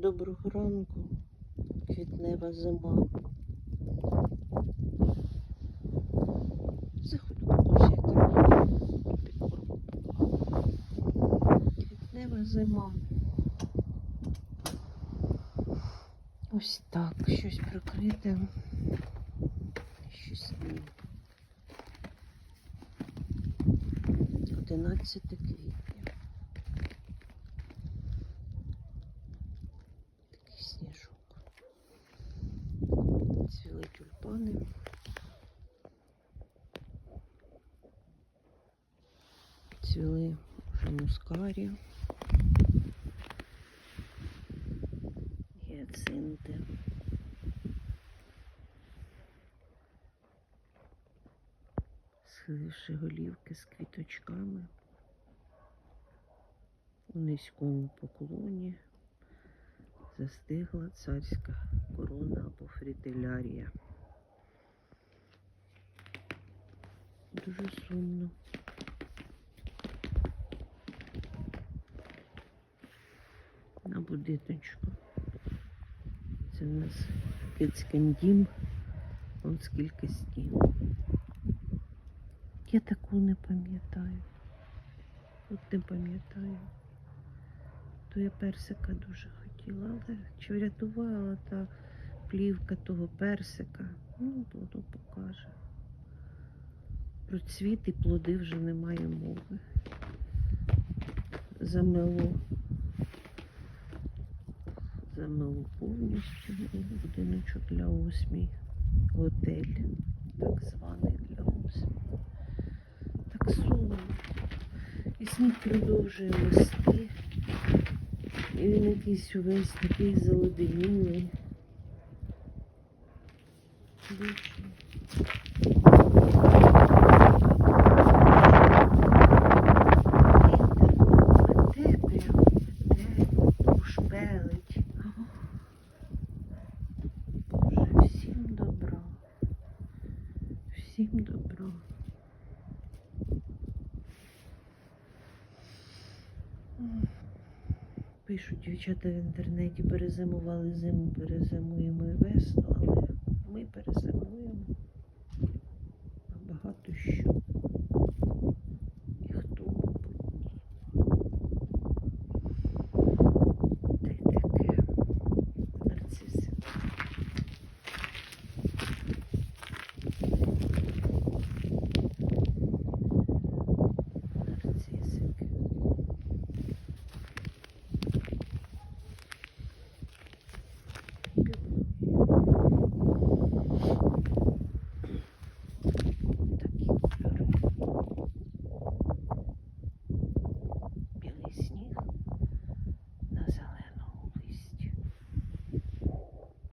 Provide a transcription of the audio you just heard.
Доброго ранку, квітнева зима. Заходь, так. Квітнева зима. Ось так, щось прикрите. Щось ні. 11 квітня. Такий сніжок. Цвіли тюльпани. Цвіли вже мускарі. Гіацинти. Схиливши голівки з квіточками у низькому поклоні застигла царська корона або фрітилярія. Дуже сумно. На будиночку. Це у нас кицькин дім. Он скільки стін. Я таку не пам'ятаю. От не пам'ятаю. То я персика дуже хотіла, але чи врятувала та плівка того персика. Ну, воно покаже. Про цвіт і плоди вже немає мови. Замело. Замело повністю будиночок для осмій. Готель, так званий для осмій. Так сумно. І сніг продовжує рости. І він якийсь увесь такий заледенілий. Всім. Всім добра. Пишуть дівчата в інтернеті, перезимували зиму, перезимуємо і весну, але